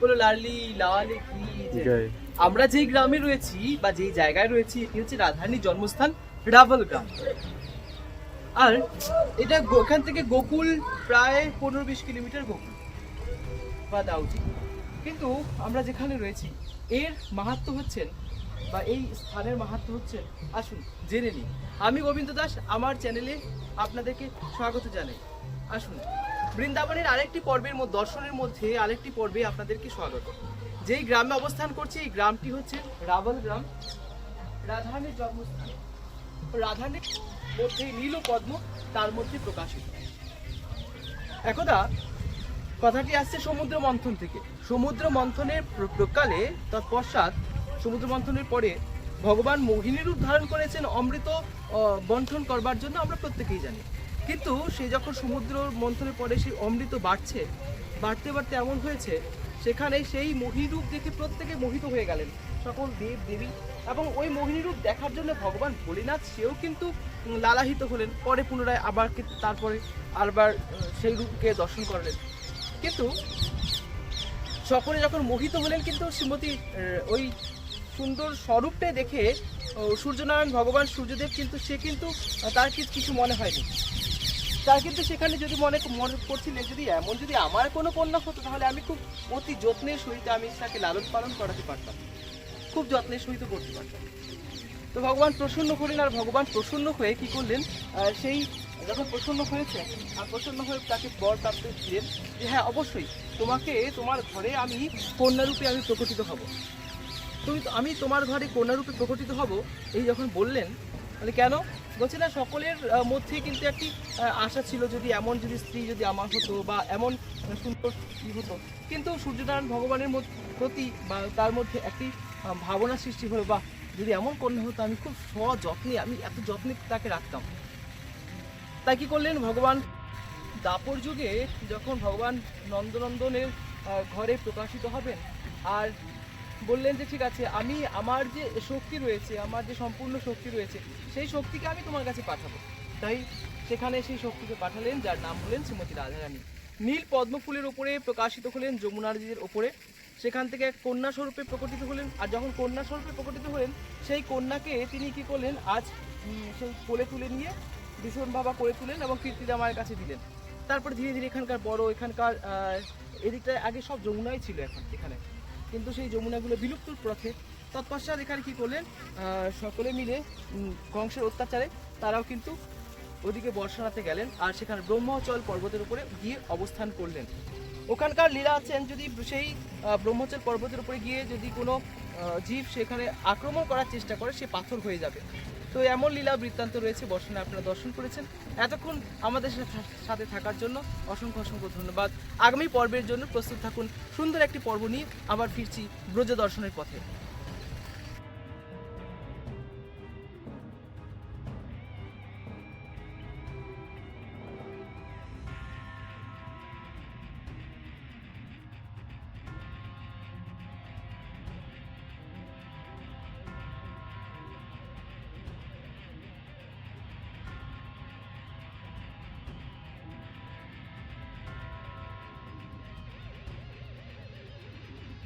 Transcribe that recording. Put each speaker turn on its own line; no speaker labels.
বলো লালি লালে আমরা যেই গ্রামে রয়েছি বা যেই জায়গায় রয়েছি এটি হচ্ছে রাধারানীর জন্মস্থান রাবল গ্রাম। আর এটা এখান থেকে গোকুল প্রায় পনেরো বিশ কিলোমিটার গোকুল বা দাউজি কিন্তু আমরা যেখানে রয়েছি এর মাহাত্ম হচ্ছেন বা এই স্থানের মাহাত্ম হচ্ছেন আসুন জেনে নিই। আমি গোবিন্দ দাস আমার চ্যানেলে আপনাদেরকে স্বাগত জানাই। আসুন। বৃন্দাবনের আরেকটি পর্বের মধ্যে দর্শনের মধ্যে আরেকটি পর্বে আপনাদেরকে স্বাগত। যেই গ্রামে অবস্থান করছে এই গ্রামটি হচ্ছে রাবল গ্রাম। রাধানের জন্মস্থান। রাধানের মধ্যে নীল পদ্ম তার মধ্যে প্রকাশিত। একদা কথাটি আসছে সমুদ্র মন্থন থেকে। সমুদ্র মন্থনের প্র- প্রকালে তৎপশ্চাৎ সমুদ্র মন্থনের পরে ভগবান মোহিনী রূপ ধারণ করেছেন অমৃত আহ, বন্টন করবার জন্য আমরা প্রত্যেকেই জানি। কিন্তু সে যখন সমুদ্র মন্থনের পরে সেই অমৃত বাড়ছে। বাড়তে বাড়তে এমন হয়েছে, সেখানে সেই মোহিনী রূপ দেখে প্রত্যেকে মোহিত হয়ে গেলেন। সকল দেব, দেবী এবং ওই মোহিনী রূপ দেখার জন্য ভগবান ভোলেনাথ, সেও কিন্তু লালাহিত হলেন। পরে পুনরায় আবার তারপরে আরবার সেই রূপকে দর্শন করলেন। কিন্তু সকলে যখন মোহিত হলেন, কিন্তু শ্রীমতী ওই সুন্দর স্বরূপটাই দেখে সূর্যনারায়ণ ভগবান সূর্যদেব কিন্তু, সে কিন্তু তার কিছু মনে হয়নি। তার কিন্তু সেখানে যদি মনে মনে করছিলেন যদি এমন যদি আমার কোনো কন্যা হতো, তাহলে আমি খুব অতি যত্নের সহিত আমি তাকে লালন পালন করাতে পারতাম। খুব যত্নের সহিত করতে পারতাম। তো ভগবান প্রসন্ন হলেন, আর ভগবান প্রসন্ন হয়ে কি করলেন? সেই যখন প্রসন্ন হয়েছে, আর প্রসন্ন হয়ে তাকে বর প্রাপ্ত দিলেন যে হ্যাঁ অবশ্যই, তোমাকে তোমার ঘরে আমি কন্যারূপে আমি প্রকটিত হব। তুমি আমি তোমার ঘরে কন্যারূপে প্রকটিত হব? এই যখন বললেন, তাহলে কেন? বলছে না সকলের মধ্যে কিন্তু একটি আশা ছিল যদি এমন যদি স্ত্রী যদি আমার হতো বা এমন সুন্দর স্ত্রী হতো। কিন্তু সূর্যনারায়ণ ভগবানের প্রতি বা তার মধ্যে একটি ভাবনা সৃষ্টি হলো বা যদি এমন কন্যা হতো, আমি খুব সযত্নে আমি এত যত্নে তাকে রাখতাম। তাই কি করলেন? ভগবান দাপর যুগে যখন ভগবান নন্দনন্দনের ঘরে প্রকাশিত হবেন, আর বললেন যে ঠিক আছে আমি আমার যে শক্তি রয়েছে আমার যে সম্পূর্ণ শক্তি রয়েছে সেই শক্তিকে আমি তোমার কাছে পাঠাবো। তাই সেখানে সেই শক্তিকে পাঠালেন যার নাম হলেন শ্রীমতী রাধারানী। নীল পদ্ম ফুলের ওপরে প্রকাশিত হলেন যমুনা নদীর ওপরে সেখান থেকে এক কন্যা স্বরূপে প্রকটিত হলেন আর যখন কন্যা স্বরূপে প্রকটিত হলেন সেই কন্যাকে তিনি কি করলেন আজ সেই কোলে তুলে নিয়ে ভীষণ বাবা করে তুলেন এবং কীর্তিদা মায়ের কাছে দিলেন। তারপরে ধীরে ধীরে এখানকার বড় এখানকার আহ, এদিকটায় আগে সব যমুনাই ছিল এখন এখানে। কিন্তু সেই যমুনাগুলো বিলুপ্তর পথে। তৎপশ্চাৎ এখানে কী করলেন? সকলে মিলে কংসের অত্যাচারে তারাও কিন্তু ওদিকে বর্ষানাতে গেলেন আর সেখানে ব্রহ্মচল পর্বতের উপরে গিয়ে অবস্থান করলেন। ওখানকার লীলা আছেন যদি সেই ব্রহ্মচল পর্বতের উপরে গিয়ে যদি কোনো জীব সেখানে আক্রমণ করার চেষ্টা করে, সে পাথর হয়ে যাবে। তো এমন লীলা বৃত্তান্ত রয়েছে, বর্ষণে আপনারা দর্শন করেছেন। এতক্ষণ আমাদের সাথে- থাকার জন্য অসংখ্য অসংখ্য ধন্যবাদ। আগামী পর্বের জন্য প্রস্তুত থাকুন সুন্দর একটি পর্ব নিয়ে, আবার ফিরছি ব্রজ দর্শনের পথে।